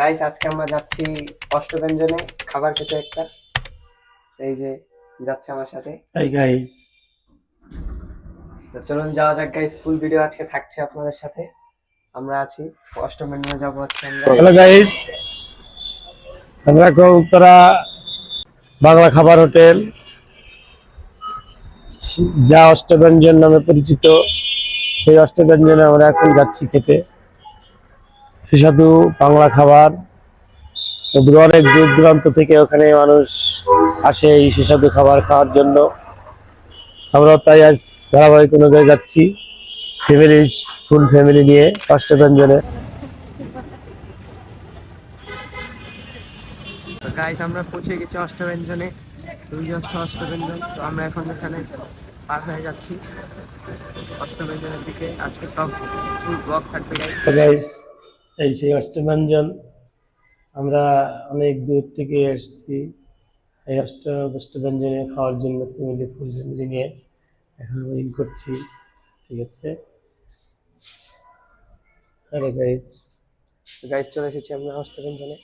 Guys আজকে আমরা যাচ্ছি অষ্টব্যঞ্জনে খাবার খেতে একটা। এই যে যাচ্ছে আমার সাথে। Hey গাইস তো চলুন যাওয়া যাক গাইস ফুল ভিডিও আজকে থাকছে আপনাদের সাথে। আমরা আছি অষ্টব্যঞ্জনে যাব হচ্ছে আমরা। Hello guys. আমরা এখন উত্তরা বাংলা খাবার হোটেল। যা অষ্টব্যঞ্জন নামে পরিচিত সেই অষ্টব্যঞ্জনে আমরা এখন যাচ্ছি খেতে। সুস্বাদু বাংলা খাবার। অনেক দূর দূরান্ত থেকে ওখানে মানুষ আসে এই সুস্বাদু খাবার খাওয়ার জন্য। আমরাও তাই আজ ধারাবাহিক অনুযায়ী যাচ্ছি ফ্যামিলি ফুল ফ্যামিলি নিয়ে অষ্টব্যঞ্জনে তো গাইস আমরা পৌঁছে গেছি অষ্টব্যঞ্জনে তুই হচ্ছে অষ্টব্যঞ্জন তো আমরা এখন এখানে পার হয়ে যাচ্ছি। অষ্টব্যঞ্জনের দিকে। আজকে সব ফুল ব্লগ থাকবে গাইস এই সেই অষ্টমাঞ্জন আমরা অনেক দূর থেকে এসেছি। এই অষ্ট অষ্টব্যঞ্জনে খাওয়ার জন্য ফ্যামিলি ফুল ফ্যামিলি নিয়ে এখন ওয়েটিং করছি। ঠিক আছে? গাইজ তো চলে এসেছি আমরা অষ্টব্যঞ্জনে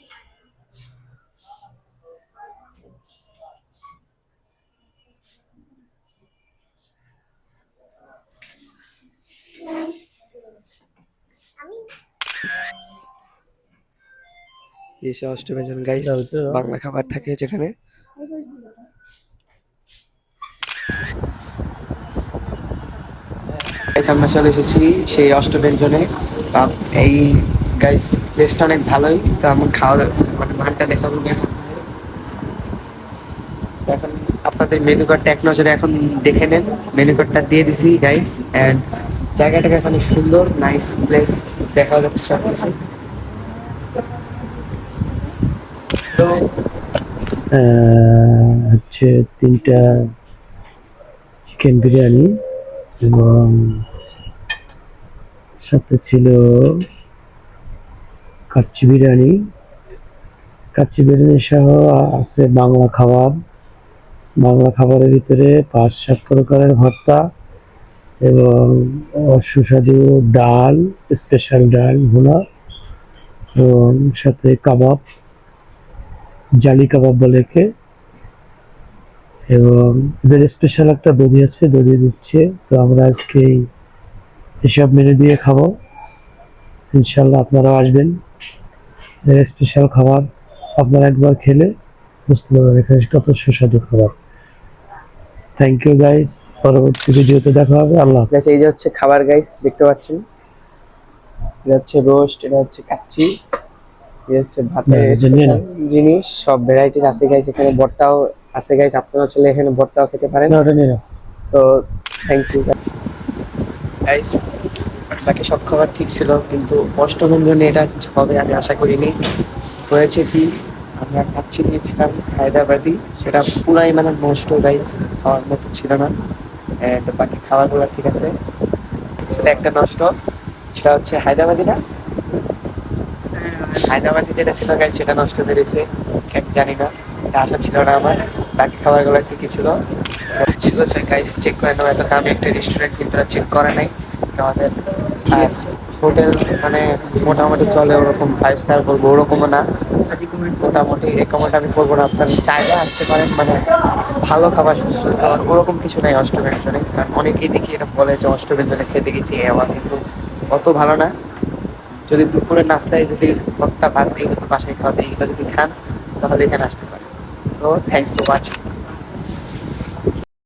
এসে অষ্টব্যঞ্জন গাইস বাংলা খাবার থাকে যেখানে। আমরা চলে এসেছি সেই অষ্টব্যঞ্জনে তা এই গাইস প্লেসটা অনেক ভালোই। তো আমার খাওয়া দাওয়া মানে মানটা দেখাবো গাইস এখন আপনাদের মেনু কার্ডটা এক নজরে এখন দেখে নেন। মেনু কার্ডটা দিয়ে দিছি গাইস এন্ড জায়গাটা গাইস অনেক সুন্দর নাইস প্লেস দেখা যাচ্ছে সব কিছু তো আহ, হচ্ছে তিনটা চিকেন বিরিয়ানি এবং সাথে ছিল কাচ্চি বিরিয়ানি। কাচ্চি বিরিয়ানি সহ আছে বাংলা খাবার। বাংলা খাবারের ভিতরে পাঁচ সাত প্রকারের ভর্তা এবং সুস্বাদু ডাল স্পেশাল ডাল ভুনা এবং সাথে কাবাব। জালি কাবাব বলে কে এবং এদের স্পেশাল একটা দধি আছে দধি দিচ্ছে। তো আমরা আজকে এসব মেনু দিয়ে খাব। ইনশাল্লাহ আপনারাও আসবেন। এদের স্পেশাল খাবার আপনারা একবার খেলে বুঝতে পারবেন এখানে কত সুস্বাদু খাবার। থ্যাংক ইউ গাইস পরবর্তী ভিডিওতে দেখা হবে। আল্লাহ এই যে হচ্ছে খাবার গাইস দেখতে পাচ্ছেন? এটা হচ্ছে রোস্ট এটা হচ্ছে কাচ্চি। হচ্ছে ভাতের special জিনিস সব ভ্যারাইটিস আছে গাইস এখানে ভর্তাও আছে গাইস আপনারা চলে এখানে ভর্তাও খেতে পারেন। তো থ্যাংক ইউ গাইস বাকি সব খাবার ঠিক ছিল কিন্তু অষ্টমঞ্জনে এটা কিছু হবে আমি আশা করিনি। হয়েছে কি আমরা কাচ্চি নিয়েছিলাম হায়দ্রাবাদি সেটা পুরাই মানে নষ্ট গাইস খাওয়ার মতো ছিল না। বাকি খাবারগুলো ঠিক আছে। সেটা একটা নষ্ট সেটা হচ্ছে হায়দ্রাবাদি না? হায়দ্রাবাদি যেটা ছিল গাইস সেটা নষ্ট বেরিয়েছে কেন জানি না আশা ছিল না আমার। বাকি খাবারগুলো ঠিকই ছিল। ছিল সে গাইস চেক করে নেওয়া এত দামি একটা রেস্টুরেন্ট কিন্তু চেক করে নাই। আমাদের হোটেল মানে মোটামুটি চলে ওরকম ফাইভ স্টার বলব, ওরকমও না। মোটামুটি রেকমেন্ড আমি করব না। আপনার চাইলে আসতে পারেন মানে ভালো খাবার, সুস্থ খাবার, ওরকম কিছু নাই অষ্টব্যঞ্জনে কারণ অনেকেই দেখি এটা বলে যে অষ্টব্যঞ্জনে খেতে গেছি, এ আবার কিন্তু অত ভালো না। যদি দুপুরে নাস্তায় যদি ভক্তা ভাত এগুলো তো বাসায় খাওয়া যায় এগুলো যদি খান, তাহলে এখানে আসতে পারে তো থ্যাংকস ফর ওয়াচিং